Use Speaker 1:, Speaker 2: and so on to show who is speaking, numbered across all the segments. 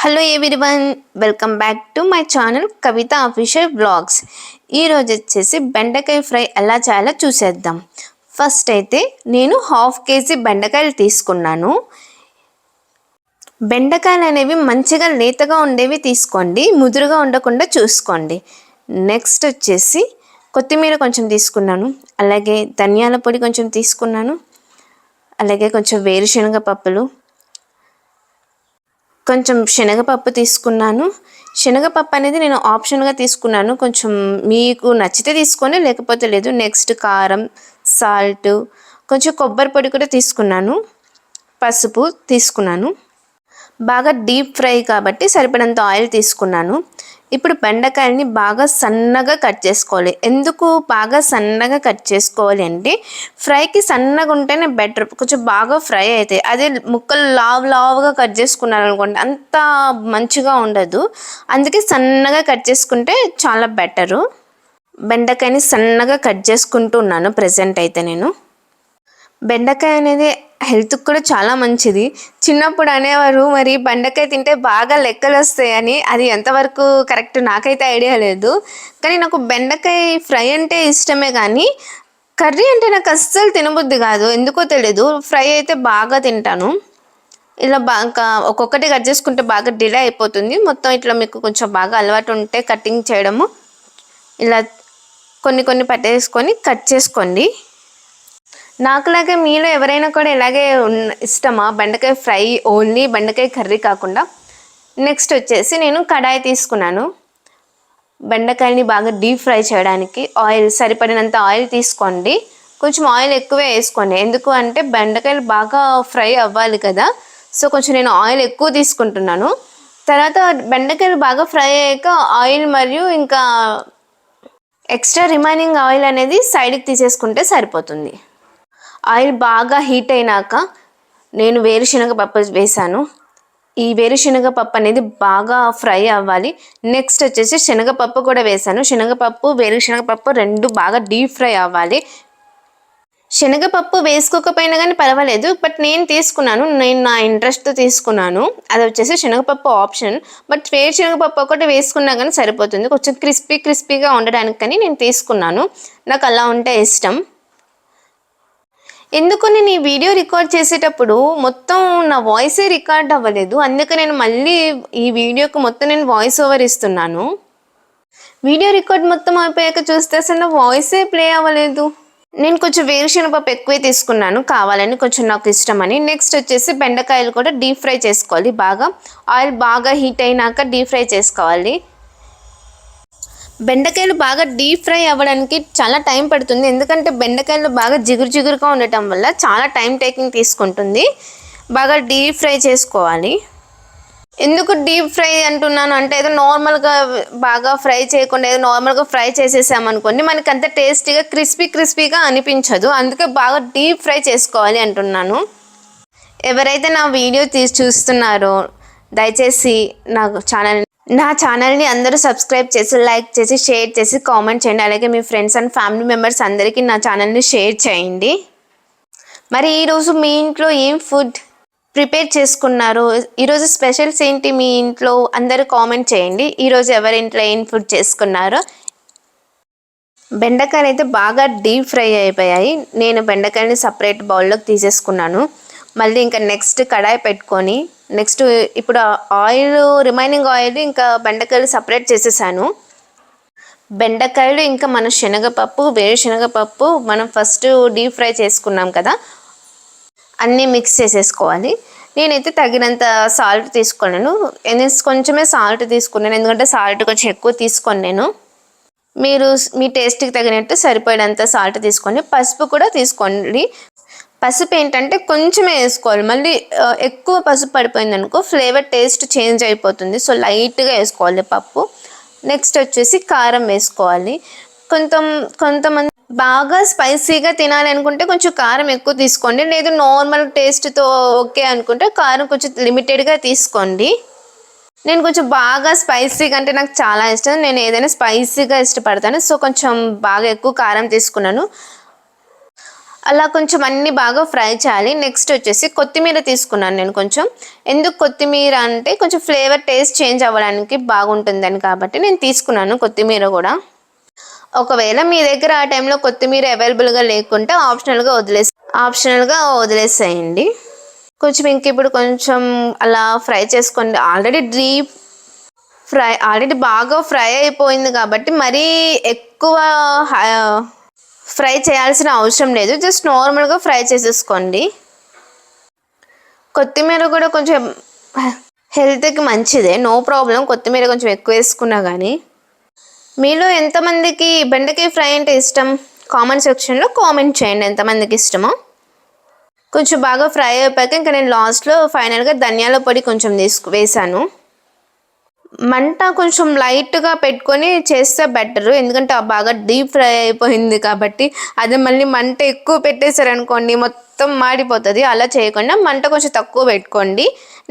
Speaker 1: Hello everyone welcome back to my channel Kavitha official blogs ఈరోజు వచ్చేసి బెండకాయ fry ఎలా చేయాలో చూసేద్దాం. ఫస్ట్ అయితే నేను హాఫ్ కేజీ బెండకాయలు తీసుకున్నాను. బెండకాయలు అనేవి మంచిగా లేతగా ఉండేవి తీసుకోండి ముదురుగా ఉండకుండా చూసుకోండి. నెక్స్ట్ వచ్చేసి కొత్తిమీర కొంచెం తీసుకున్నాను అలాగే ధనియాల పొడి కొంచెం తీసుకున్నాను అలాగే కొంచెం వేరుశనగ పప్పులు కొంచెం శనగపప్పు తీసుకున్నాను. శనగపప్పు అనేది నేను ఆప్షన్గా తీసుకున్నాను. కొంచెం మీకు నచ్చితే తీసుకొని లేకపోతే లేదు. నెక్స్ట్ కారం సాల్ట్ కొంచెం కొబ్బరి పొడి కూడా తీసుకున్నాను. పసుపు తీసుకున్నాను. బాగా డీప్ ఫ్రై కాబట్టి సరిపడంత ఆయిల్ తీసుకున్నాను. ఇప్పుడు బెండకాయని బాగా సన్నగా కట్ చేసుకోవాలి. ఎందుకు బాగా సన్నగా కట్ చేసుకోవాలి అంటే ఫ్రైకి సన్నగా ఉంటేనే బెటర్. కొంచెం బాగా ఫ్రై అవుతాయి. అదే ముక్కలు లావు లావుగా కట్ చేసుకున్నారు అనుకోండి అంత మంచిగా ఉండదు. అందుకే సన్నగా కట్ చేసుకుంటే చాలా బెటరు. బెండకాయని సన్నగా కట్ చేసుకుంటూ ఉన్నాను ప్రజెంట్ అయితే నేను. బెండకాయ అనేది హెల్త్కి కూడా చాలా మంచిది. చిన్నప్పుడు అనేవారు మరి బెండకాయ తింటే బాగా లెక్కలు వస్తాయని అది ఎంతవరకు కరెక్ట్ నాకైతే ఐడియా లేదు. కానీ నాకు బెండకాయ ఫ్రై అంటే ఇష్టమే కానీ కర్రీ అంటే నాకు అస్సలు తినబుద్ధి కాదు. ఎందుకో తెలియదు ఫ్రై అయితే బాగా తింటాను. ఇలా బాగా ఒక్కొక్కటి కట్ చేసుకుంటే బాగా డిలే అయిపోతుంది. మొత్తం ఇట్లా మీకు కొంచెం బాగా అలవాటు ఉంటే కటింగ్ చేయడము ఇలా కొన్ని కొన్ని పట్టేసుకొని కట్ చేసుకోండి. నాకులాగే మీలో ఎవరైనా కూడా ఇలాగే ఇష్టమా? బెండకాయ ఫ్రై ఓన్లీ బెండకాయ కర్రీ కాకుండా? నెక్స్ట్ వచ్చేసి నేను కడాయి తీసుకున్నాను. బెండకాయని బాగా డీప్ ఫ్రై చేయడానికి ఆయిల్ సరిపడినంత ఆయిల్ తీసుకోండి. కొంచెం ఆయిల్ ఎక్కువే వేసుకోండి. ఎందుకు అంటే బెండకాయలు బాగా ఫ్రై అవ్వాలి కదా. సో కొంచెం నేను ఆయిల్ ఎక్కువ తీసుకుంటున్నాను. తర్వాత బెండకాయలు బాగా ఫ్రై అయ్యాక ఆయిల్ మరియు ఇంకా ఎక్స్ట్రా రిమైనింగ్ ఆయిల్ అనేది సైడ్కి తీసేసుకుంటే సరిపోతుంది. ఆయిల్ బాగా హీట్ అయినాక నేను వేరుశనగ పప్పు వేసాను ఈ వేరుశనగ పప్పు అనేది బాగా ఫ్రై అవ్వాలి. నెక్స్ట్ వచ్చేసి శనగపప్పు కూడా వేసాను శనగపప్పు వేరుశనగపప్పు రెండు బాగా డీప్ ఫ్రై అవ్వాలి. శనగపప్పు వేసుకోకపోయినా కానీ పర్వాలేదు బట్ నేను తీసుకున్నాను. నేను నా ఇంట్రెస్ట్తో తీసుకున్నాను. అది వచ్చేసి శనగపప్పు ఆప్షన్. బట్ వేరు శనగపప్పు ఒకటి వేసుకున్నా కానీ సరిపోతుంది. కొంచెం క్రిస్పీ క్రిస్పీగా ఉండడానికి కానీ నేను తీసుకున్నాను. నాకు అలా ఉంటే ఇష్టం. ఎందుకు నేను ఈ వీడియో రికార్డ్ చేసేటప్పుడు మొత్తం నా వాయిసే రికార్డ్ అవ్వలేదు అందుకే నేను మళ్ళీ ఈ వీడియోకి మొత్తం నేను వాయిస్ ఓవర్ ఇస్తున్నాను. వీడియో రికార్డ్ మొత్తం అయిపోయాక చూస్తే అసలు నా వాయిసే ప్లే అవ్వలేదు. నేను కొంచెం వేరుశనగపప్పు ఎక్కువే తీసుకున్నాను కావాలని కొంచెం నాకు ఇష్టమని. నెక్స్ట్ వచ్చేసి బెండకాయలు కూడా డీప్ ఫ్రై చేసుకోవాలి బాగా ఆయిల్ బాగా హీట్ అయినాక డీప్ ఫ్రై చేసుకోవాలి. బెండకాయలు బాగా డీప్ ఫ్రై అవ్వడానికి చాలా టైం పడుతుంది. ఎందుకంటే బెండకాయలు బాగా జిగురు జిగురుగా ఉండటం వల్ల చాలా టైం టేకింగ్ తీసుకుంటుంది. బాగా డీప్ ఫ్రై చేసుకోవాలి. ఎందుకు డీప్ ఫ్రై అంటున్నాను అంటే ఏదో నార్మల్గా బాగా ఫ్రై చేయకుండా ఏదో నార్మల్గా ఫ్రై చేసేసామనుకోండి మనకి అంత టేస్టీగా క్రిస్పీ క్రిస్పీగా అనిపించదు. అందుకే బాగా డీప్ ఫ్రై చేసుకోవాలి అంటున్నాను. ఎవరైతే నా వీడియో తీసి చూస్తున్నారో దయచేసి నాకు ఛానల్ నా ఛానల్ని అందరూ సబ్స్క్రైబ్ చేసి లైక్ చేసి షేర్ చేసి కామెంట్ చేయండి. అలాగే మీ ఫ్రెండ్స్ అండ్ ఫ్యామిలీ మెంబర్స్ అందరికీ నా ఛానల్ని షేర్ చేయండి. మరి ఈరోజు మీ ఇంట్లో ఏం ఫుడ్ ప్రిపేర్ చేసుకున్నారు? ఈరోజు స్పెషల్స్ ఏంటి మీ ఇంట్లో? అందరూ కామెంట్ చేయండి. ఈరోజు ఎవరి ఇంట్లో ఏం ఫుడ్ చేసుకున్నారో. బెండకాయలు అయితే బాగా డీప్ ఫ్రై అయిపోయాయి. నేను బెండకాయని సపరేట్ బౌల్లోకి తీసేసుకున్నాను. మళ్ళీ ఇంకా నెక్స్ట్ కడాయి పెట్టుకొని నెక్స్ట్ ఇప్పుడు ఆయిల్ రిమైనింగ్ ఆయిల్ ఇంకా బెండకాయలు సపరేట్ చేసేసాను. బెండకాయలు ఇంకా మన శనగపప్పు వేరుశనగపప్పు మనం ఫస్ట్ డీప్ ఫ్రై చేసుకున్నాం కదా అన్నీ మిక్స్ చేసేసుకోవాలి. నేనైతే తగినంత సాల్ట్ తీసుకున్నాను. నేను కొంచెమే సాల్ట్ తీసుకున్నాను ఎందుకంటే సాల్ట్ కొంచెం ఎక్కువ తీసుకొని నేను. మీరు మీ టేస్ట్కి తగినట్టు సరిపోయినంత సాల్ట్ తీసుకోండి పసుపు కూడా తీసుకోండి. పసుపు ఏంటంటే కొంచెమే వేసుకోవాలి. మళ్ళీ ఎక్కువ పసుపు పడిపోయింది అనుకో ఫ్లేవర్ టేస్ట్ చేంజ్ అయిపోతుంది. సో లైట్గా వేసుకోవాలి పప్పు. నెక్స్ట్ వచ్చేసి కారం వేసుకోవాలి. కొంత కొంతమంది బాగా స్పైసీగా తినాలి అనుకుంటే కొంచెం కారం ఎక్కువ తీసుకోండి. లేదు నార్మల్ టేస్ట్తో ఓకే అనుకుంటే కారం కొంచెం లిమిటెడ్గా తీసుకోండి. నేను కొంచెం బాగా స్పైసీగా అంటే నాకు చాలా ఇష్టం. నేను ఏదైనా స్పైసీగా ఇష్టపడతాను. సో కొంచెం బాగా ఎక్కువ కారం తీసుకున్నాను. అలా కొంచెం అన్ని బాగా ఫ్రై చేయాలి. నెక్స్ట్ వచ్చేసి కొత్తిమీర తీసుకున్నాను నేను కొంచెం. ఎందుకు కొత్తిమీర అంటే కొంచెం ఫ్లేవర్ టేస్ట్ చేంజ్ అవ్వడానికి బాగుంటుందని కాబట్టి నేను తీసుకున్నాను కొత్తిమీర కూడా. ఒకవేళ మీ దగ్గర ఆ టైంలో కొత్తిమీర అవైలబుల్గా లేకుంటే ఆప్షనల్గా వదిలేసి ఆప్షనల్గా వదిలేసేయండి. కొంచెం ఇంక ఇప్పుడు కొంచెం అలా ఫ్రై చేసుకోండి. ఆల్రెడీ డీప్ ఫ్రై ఆల్రెడీ బాగా ఫ్రై అయిపోయింది కాబట్టి మరీ ఎక్కువ ఫ్రై చేయాల్సిన అవసరం లేదు. జస్ట్ నార్మల్గా ఫ్రై చేసేసుకోండి. కొత్తిమీర కూడా కొంచెం హెల్త్కి మంచిదే. No problem. కొత్తిమీర కొంచెం ఎక్కువ వేసుకున్నా కానీ మీలో ఎంతమందికి బెండకాయ ఫ్రై అంటే ఇష్టం? కామెంట్ సెక్షన్లో కామెంట్ చేయండి. ఎంతమందికి ఇష్టమో. కొంచెం బాగా ఫ్రై అయిపోయాక ఇంకా నేను లాస్ట్లో ఫైనల్గా ధనియాల పొడి కొంచెం తీసుకు వేసాను మంట కొంచెం లైట్గా పెట్టుకొని చేస్తే బెటర్. ఎందుకంటే బాగా డీప్ ఫ్రై అయిపోయింది కాబట్టి అదే మళ్ళీ మంట ఎక్కువ పెట్టేశారనుకోండి మొత్తం మాడిపోతుంది. అలా చేయకుండా మంట కొంచెం తక్కువ పెట్టుకోండి.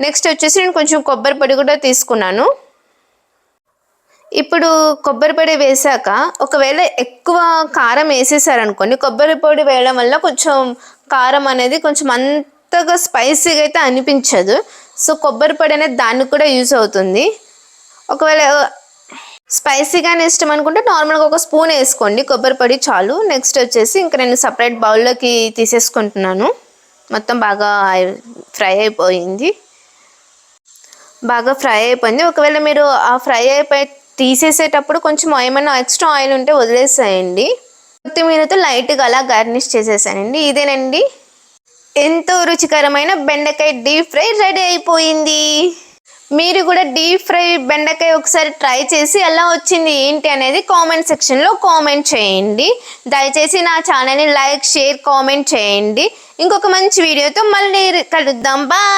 Speaker 1: నెక్స్ట్ వచ్చేసి నేను కొంచెం కొబ్బరి పొడి కూడా తీసుకున్నాను. ఇప్పుడు కొబ్బరి పొడి వేసాక ఒకవేళ ఎక్కువ కారం వేసేసారనుకోండి కొబ్బరి పొడి వేయడం వల్ల కొంచెం కారం అనేది కొంచెం అంతగా స్పైసీగా అయితే అనిపించదు. సో కొబ్బరి పొడి అనేది దానికి కూడా యూజ్ అవుతుంది. ఒకవేళ స్పైసీగానే ఇష్టం అనుకుంటే నార్మల్గా ఒక స్పూన్ వేసుకోండి. కొబ్బరి పొడి చాలు. నెక్స్ట్ వచ్చేసి ఇంకా నేను సపరేట్ బౌల్లోకి తీసేసుకుంటున్నాను. మొత్తం బాగా ఫ్రై అయిపోయింది. బాగా ఫ్రై అయిపోయింది. ఒకవేళ మీరు ఆ ఫ్రై అయిపోయి తీసేసేటప్పుడు కొంచెం ఏమైనా ఎక్స్ట్రా ఆయిల్ ఉంటే వదిలేసేయండి. కొత్తిమీరతో లైట్గా అలా గార్నిష్ చేసేసానండి. ఇదేనండి. ఎంతో రుచికరమైన బెండకాయ డీప్ ఫ్రై రెడీ అయిపోయింది. మీరు కూడా డీప్ ఫ్రై బెండకాయ ఒకసారి ట్రై చేసి ఎలా వచ్చింది ఏంటి అనేది కామెంట్ సెక్షన్లో కామెంట్ చేయండి. దయచేసి నా ఛానల్ని లైక్ షేర్ కామెంట్ చేయండి. ఇంకొక మంచి వీడియోతో మళ్ళీ కలుద్దాం. బాయ్!